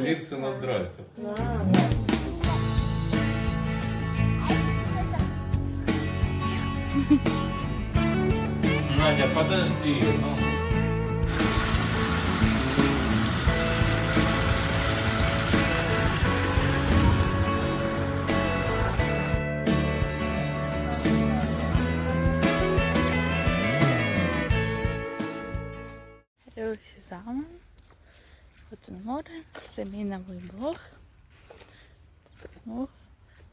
зіпси надрайся. Надя, подожди. Ну. Один море, це мій новий блог. Ну,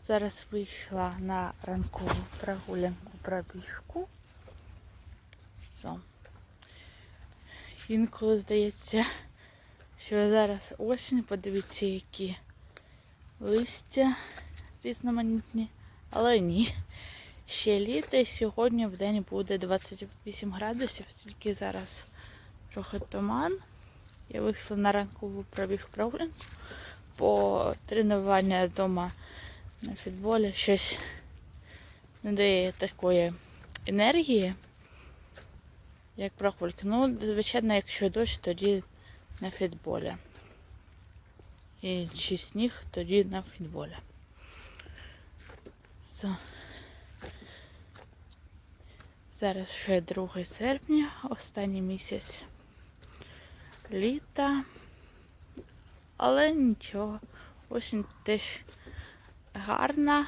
зараз вийшла на ранкову прогулянку пробіжку. So. Інколи здається, що зараз осінь, подивіться, які листя різноманітні, але ні. Ще літо і сьогодні в день буде 28 градусів, тільки зараз трохи туман. Я вийшла на ранкову пробіг прогулянку по тренування вдома на футболі. Щось не дає такої енергії, як прогулянка. Ну, звичайно, якщо дощ, тоді на футболі. І чи сніг, тоді на футболі. Зараз ще 2 серпня, останній місяць літа. Але нічого, осінь теж гарна.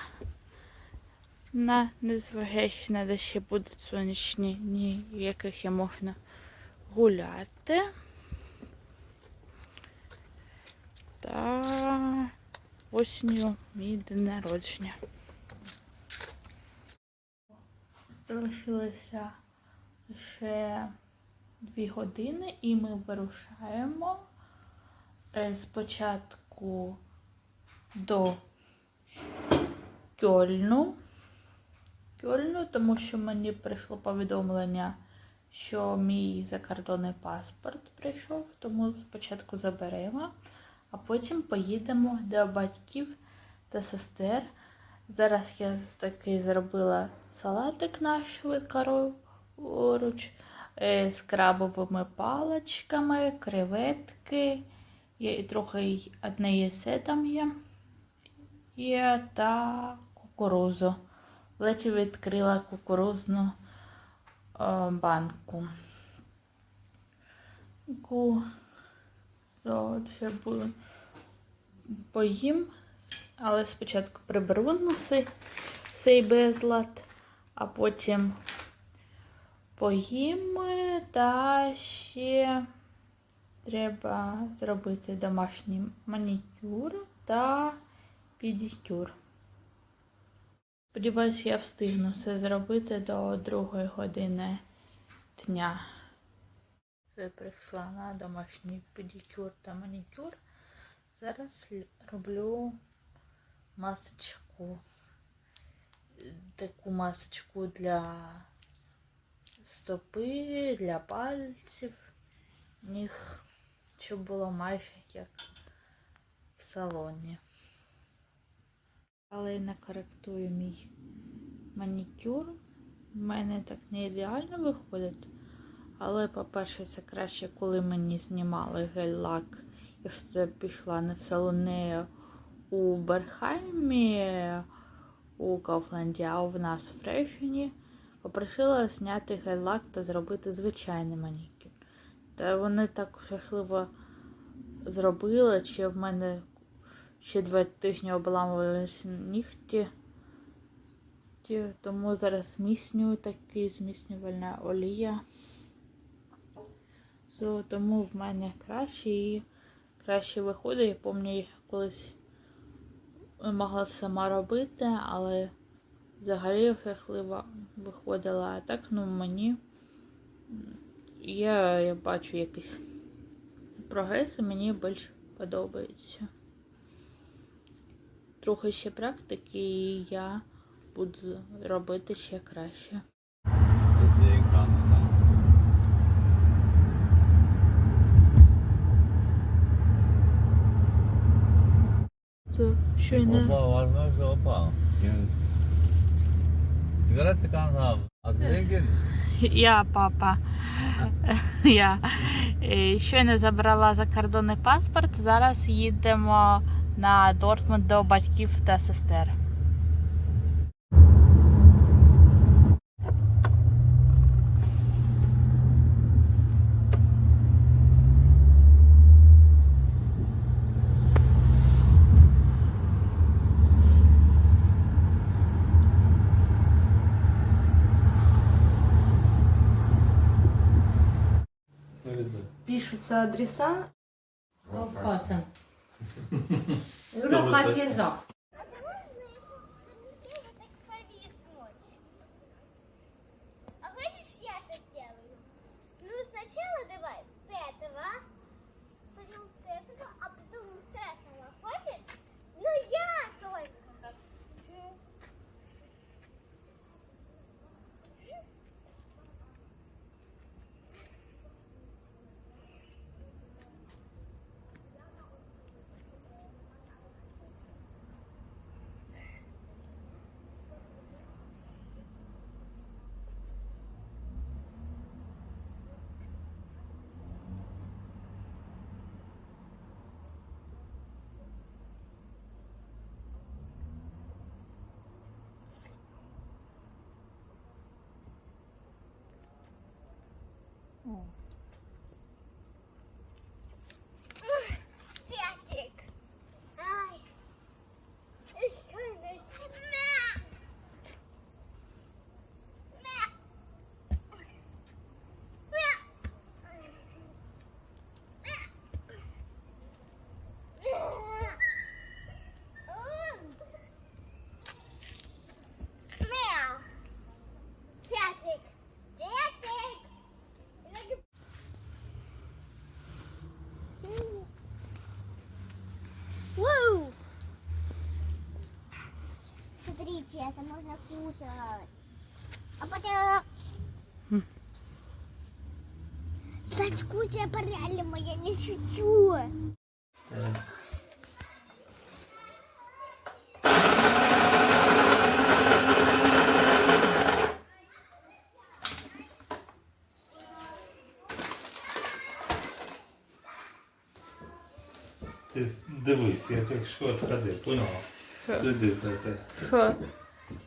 На незважаючи на те, що будуть сонячні дні, в яких я можна гуляти. Та осінню мій день народження. Залишилося ще дві години і ми вирушаємо е, спочатку до Кьольну. Кьольну, тому що мені прийшло повідомлення, що мій закордонний паспорт прийшов, тому спочатку заберемо, а потім поїдемо до батьків та сестер. Зараз я таки зробила салатик наш швидкоруч з крабовими паличками, креветки, і трохи одне яйце там є, є та кукурузу. Ледь відкрила кукурузну е, банку. Ще поїм, але спочатку приберу носи цей безлад, а потім поїм та ще треба зробити домашній манікюр та педикюр. Сподіваюсь, я встигну це зробити до другої години дня. Я прийшла на домашній педикюр та манікюр. Зараз роблю масочку. Таку масочку для стопи, для пальців, ніг, щоб було майже як в салоні. Але не коректую мій манікюр. У мене так не ідеально виходить. Але, по-перше, це краще, коли мені знімали гель-лак. Якщо я пішла не в салон, у Берхаймі, у Кауфленді, а в нас в Фрешені. Попросила зняти гель-лак та зробити звичайний манікюр. Та вони так жахливо зробили, чи в мене ще два тижні обламувалися нігті. Тому зараз зміцнюю такий зміцнювальна олія. Тому в мене краще і краще виходить. Я пам'ятаю, колись могла сама робити, але взагалі жахливо виходила. А так, ну мені я, я бачу якийсь прогрес, і мені більш подобається. Трохи ще практики, і я буду робити ще краще. Щойно Opa, was machst du, Du haben. Hast du gesehen? я, папа, Я е, щойно забрала закордонний паспорт. Зараз їдемо на Дортмунд до батьків та сестер. Пишутся адреса. Aufpassen. Кто Рука это можно кушать. А потом... Стать вкусная по-реальному, я не шучу. Ти дивись, я якщо відходи, поняла? Сліди за те. Що?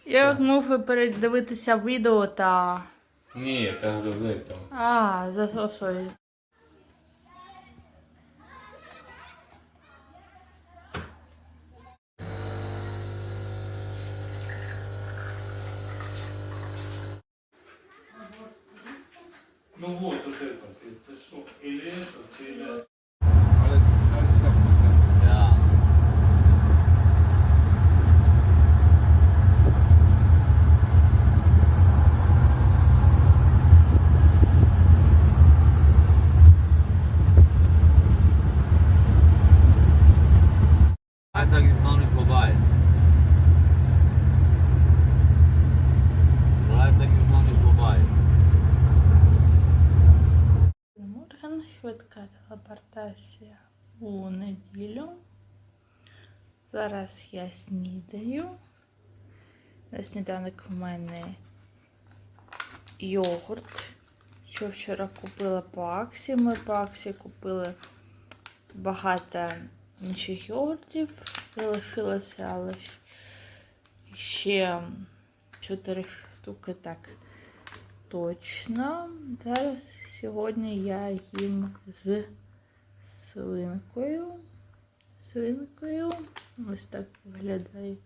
Я мушу передивитися відео та. Ні, та говорю за этим. А, за сосою. Ну вот, вот это, ты что, или это, или... Alles, Зараз я снідаю. На сніданок в мене йогурт. Що вчора купила по акції. Ми по акції купили багато інших йогуртів. Залишилося, але ще 4 штуки так точно. Зараз сьогодні я їм з свинкою. Свинкою. Ось так виглядає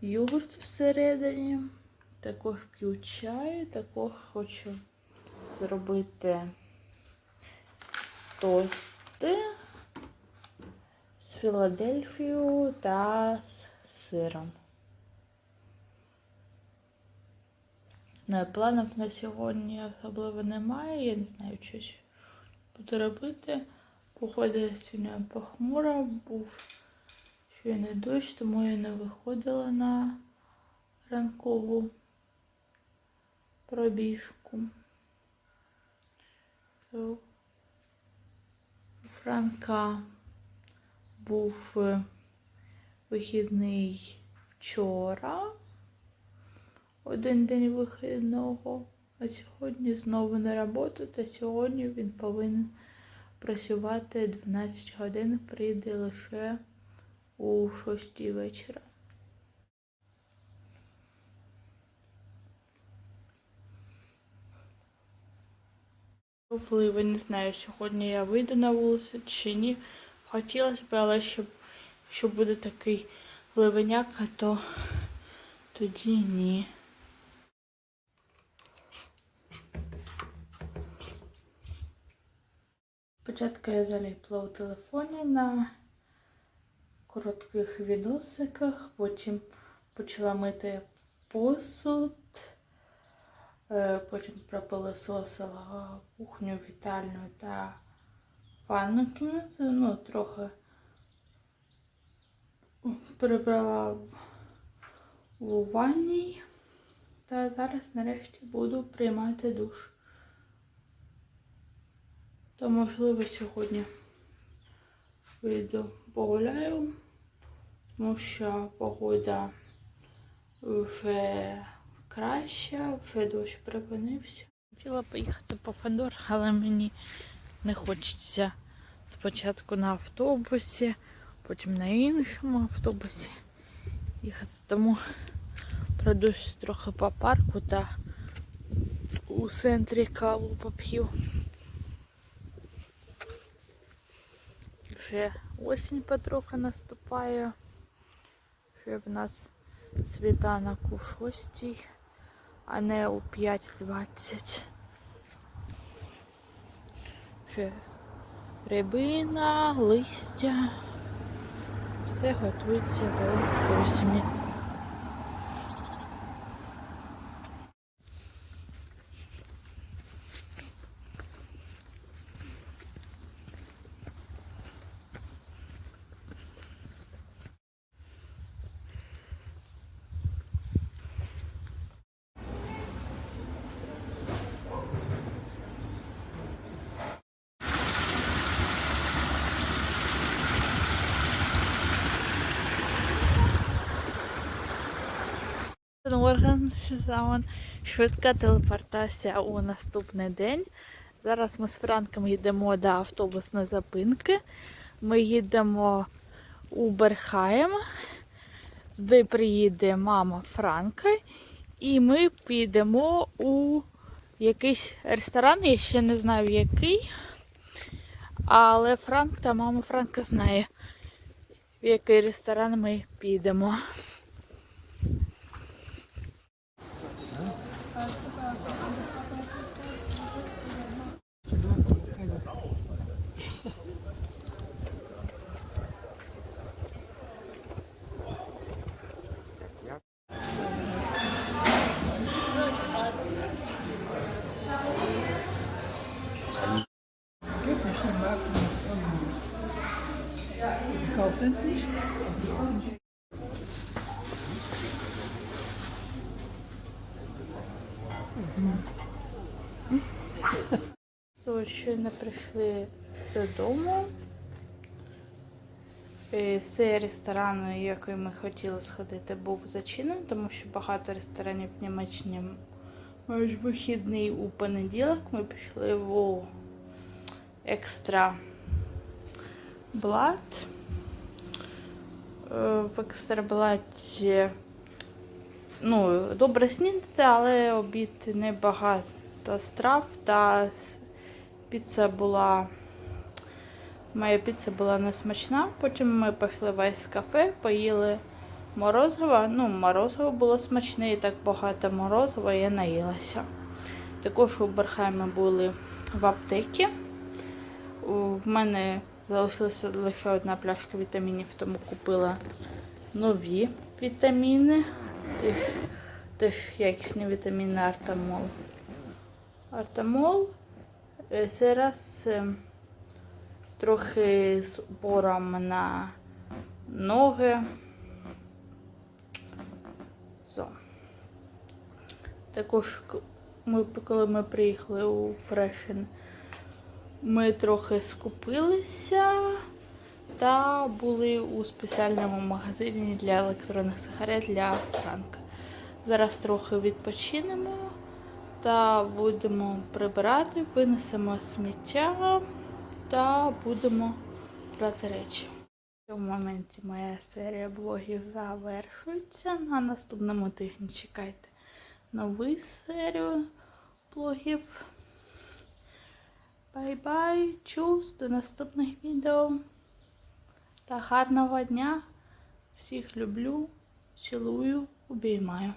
йогурт всередині. Також п'ю чай, також хочу зробити тости з Філадельфією та з сиром. Ну, планів на сьогодні особливо немає. Я не знаю, що буду робити. Погода сьогодні похмура, був щойно дощ, тому я не виходила на ранкову пробіжку. У Франка був е, вихідний вчора один день вихідного. А сьогодні знову на роботу, та сьогодні він повинен працювати 12 годин, прийде лише у 6 вечора. Впливи, не знаю, сьогодні я вийду на вулицю чи ні. Хотілося б, але щоб, якщо буде такий ливеняка, то тоді ні. Спочатку я заліпла у телефоні на коротких відосиках, потім почала мити посуд, е, потім пропилисосила кухню, вітальню та ванну кімнату, ну, трохи прибрала у ванній. Та зараз нарешті буду приймати душ. То можливо сьогодні вийду погуляю, тому що погода вже краща, вже дощ припинився. Хотіла поїхати по Фандор, але мені не хочеться спочатку на автобусі, потім на іншому автобусі їхати. Тому пройдусь трохи по парку та у центрі каву поп'ю. Вже осінь потроху наступає. Вже в нас світанок у 6, а не у 5.20. Вже рибина, листя. Все готується до осені. Організована швидка телепортація у наступний день. Зараз ми з Франком їдемо до автобусної зупинки. Ми їдемо у Берхайм, де приїде мама Франка, і ми підемо у якийсь ресторан, я ще не знаю який. Але Франк та мама Франка знає, в який ресторан ми підемо. То щойно прийшли додому. І Цей ресторан, який ми хотіли сходити, був зачинений, тому що багато ресторанів в Німеччині мають вихідний у понеділок. Ми пішли в екстра блат. Е, В екстра блаті ну, добре снідати, але обід небагато страв та піца була. Моя піца була несмачна. Потім ми пішли в айс-кафе, поїли морозиво. Ну, морозиво було смачне і так багато морозива, я наїлася. Також у Берхаймі були в аптекі. В мене залишилася лише одна пляшка вітамінів, тому купила нові вітаміни. Теж якісні вітаміни Артамол. Артамол. Е, Цей раз е, трохи з упором на ноги. Зо. Також, ми, коли ми приїхали у Фрешен, ми трохи скупилися та були у спеціальному магазині для електронних сигарет для Франка. Зараз трохи відпочинемо та будемо прибирати, винесемо сміття та будемо брати речі. В цьому моменті моя серія блогів завершується. На наступному тижні чекайте нову серію блогів. Бай-бай! Чус! До наступних відео. Та гарного дня! Всіх люблю, цілую, обіймаю.